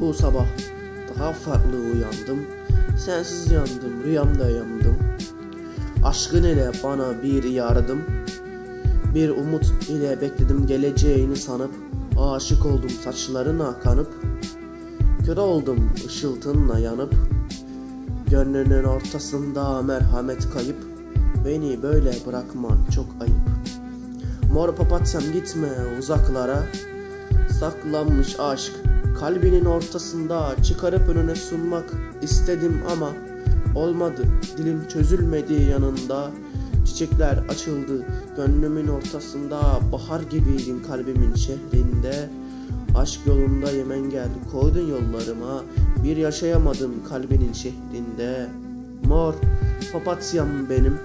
Bu sabah daha farklı uyandım. Sensiz yandım, rüyamda yandım. Aşkın ile bana bir yardım. Bir umut ile bekledim geleceğini sanıp. Aşık oldum saçlarına kanıp. Kör oldum ışıltınla yanıp. Gönlünün ortasında merhamet kayıp. Beni böyle bırakman çok ayıp. Mor papatyam gitme uzaklara. Saklanmış aşk kalbinin ortasında çıkarıp önüne sunmak istedim ama olmadı. Dilim çözülmedi yanında. Çiçekler açıldı gönlümün ortasında bahar gibiydin kalbimin şehrinde. Aşk yolunda yemen geldi koydun yollarıma bir yaşayamadım kalbinin şehrinde. Mor papatyam benim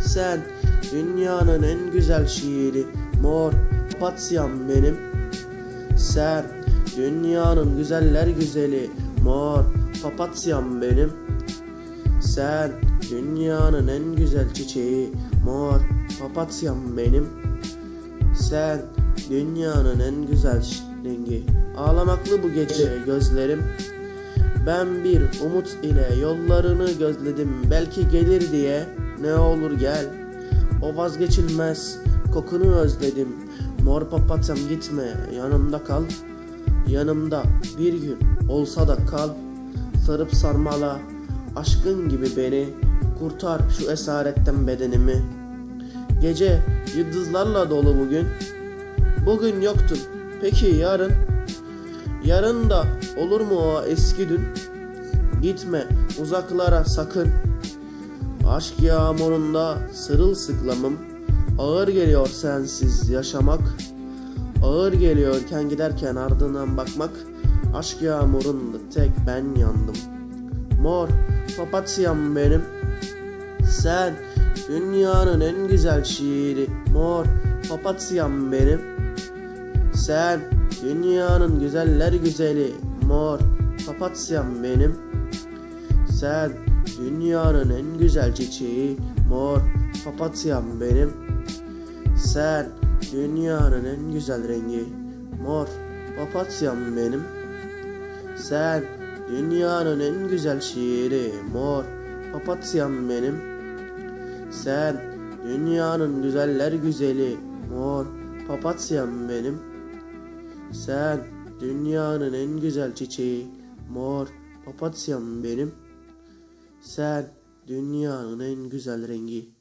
sen dünyanın en güzel şiiri Mor papatyam benim Sen dünyanın güzeller güzeli Mor papatyam benim. Sen dünyanın en güzel çiçeği Mor papatyam benim. Sen dünyanın en güzel rengi. Ağlamaklı bu gece gözlerim. Ben bir umut ile yollarını gözledim. Belki gelir diye ne olur gel. O vazgeçilmez kokunu özledim. Mor papatyam gitme yanımda kal yanımda bir gün olsa da kal sarıp sarmala aşkın gibi beni kurtar şu esaretten bedenimi gece yıldızlarla dolu bugün bugün yoktun peki yarın Yarın da olur mu o eski dün? Gitme uzaklara sakın. Aşk yağmurunda sırılsıklamım. Ağır geliyor sensiz yaşamak. Ağır geliyorken giderken ardından bakmak. Aşk yağmurunda tek ben yandım. Mor papatyam benim. Sen dünyanın en güzel şiiri. Mor papatyam benim. Sen dünyanın güzeller güzeli mor papatyam benim. Sen dünyanın en güzel çiçeği mor papatyam benim. Sen dünyanın en güzel rengi mor papatyam benim. Sen dünyanın en güzel şiiri mor papatyam benim. Sen dünyanın güzeller güzeli mor papatyam benim. Sen dünyanın en güzel çiçeği mor papatyam benim. Sen dünyanın en güzel rengi